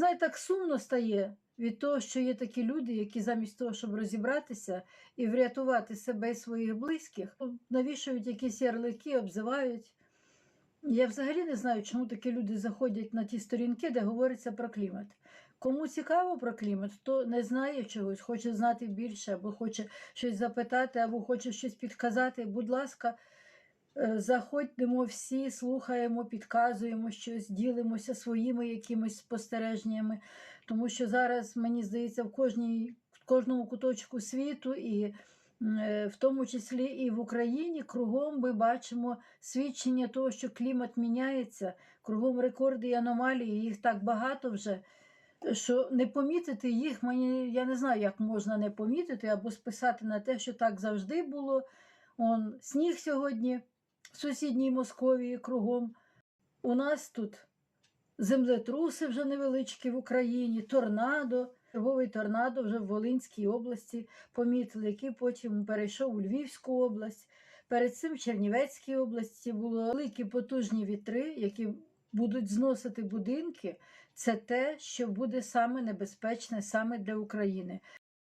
Знаєте, так сумно стає від того, що є такі люди, які замість того, щоб розібратися і врятувати себе і своїх близьких, навішують якісь ярлики, обзивають. Я взагалі не знаю, чому такі люди заходять на ті сторінки, де говориться про клімат. Кому цікаво про клімат, хто не знає чогось, хоче знати більше, або хоче щось запитати, або хоче щось підказати. Будь ласка, е, заходьмо всі, слухаємо, підказуємо щось, ділимося своїми якимись спостереженнями. Тому що зараз, мені здається, в кожній, в кожному куточку світу і е, в тому числі і в Україні кругом ми бачимо свідчення того, що клімат міняється, кругом рекорди і аномалії, їх так багато вже, що не помітити їх, мені я не знаю, як можна не помітити або списати на те, що так завжди було. Он сніг сьогодні сусідній Московії кругом. У нас тут землетруси вже невеличкі в Україні, торнадо. Черговий торнадо вже в Волинській області помітили, який потім перейшов у Львівську область. Перед цим в Чернівецькій області були великі потужні вітри, які будуть зносити будинки. Це те, що буде саме небезпечне саме для України.